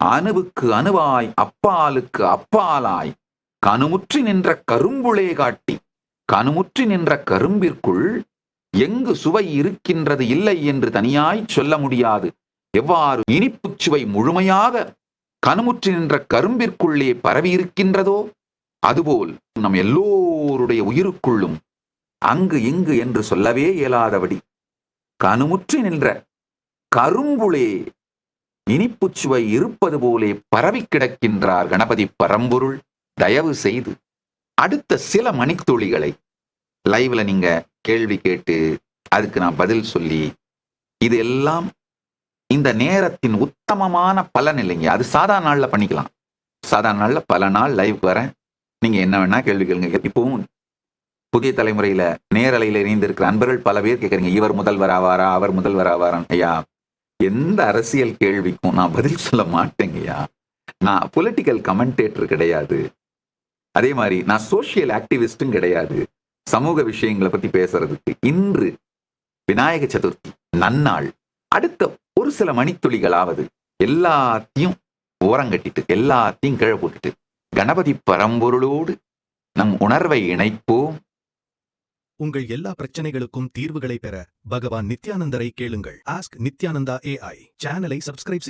அணுவுக்கு அணுவாய் அப்பாலுக்கு அப்பாலாய். கணுமுற்றி நின்ற கரும்புளே காட்டி கணுமுற்றி நின்ற கரும்பிற்குள் எங்கு சுவை இருக்கின்றது இல்லை என்று தனியாய் சொல்ல முடியாது. எவ்வாறு இனிப்புச் சுவை முழுமையாக கணுமுற்றி நின்ற கரும்பிற்குள்ளே பரவி இருக்கின்றதோ அதுபோல் நம் எல்லோருடைய உயிருக்குள்ளும் அங்கு இங்கு என்று சொல்லவே இயலாதபடி கணுமுற்றி நின்ற கரும்புளே இனிப்பு சுவை இருப்பது போலே பரவி கிடக்கின்றார் கணபதி பரம்பொருள். தயவு செய்து அடுத்த சில மணித்துளிகளை லைவ்ல நீங்க கேள்வி கேட்டு அதுக்கு நான் பதில் சொல்லி இது எல்லாம் இந்த நேரத்தின் உத்தமமான பலன் இல்லைங்க. அது சாதாரண நாள்ல பண்ணிக்கலாம். சாதாரண நாள்ல பல நாள் லைவ் வரேன் நீங்க என்ன வேணா கேள்வி கேளுங்க. இப்பவும் புதிய தலைமுறையில நேரலையில இணைந்திருக்கிற அன்பர்கள் பல பேர் கேட்குறீங்க இவர் முதல்வர் ஆவாரா? அவர் முதல்வர் ஆவாரான். ஐயா எந்த அரசியல் கேள்விக்கும் நான் பதில் சொல்ல மாட்டேங்கய்யா. நான் பொலிட்டிக்கல் கமெண்டேட்டர் கிடையாது. அதே மாதிரி நான் சோசியல் ஆக்டிவிஸ்டும் கிடையாது. சமூக விஷயங்களை பத்தி பேசுறதுக்கு இன்று விநாயக சதுர்த்தி நன்னாள் அடுத்த ஒரு சில மணித்துளிகளாவது எல்லாத்தையும் ஓரங்கட்டிட்டு எல்லாத்தையும் கீழே போட்டுட்டு கணபதி பரம்பொருளோடு நம் உணர்வை இணைப்போம். உங்கள் எல்லா பிரச்சனைகளுக்கும் தீர்வுகளை பெற பகவான் நித்யானந்தரை கேளுங்கள். ஆஸ்க் நித்யானந்தா ஏஐ சேனலை சப்ஸ்கிரைப்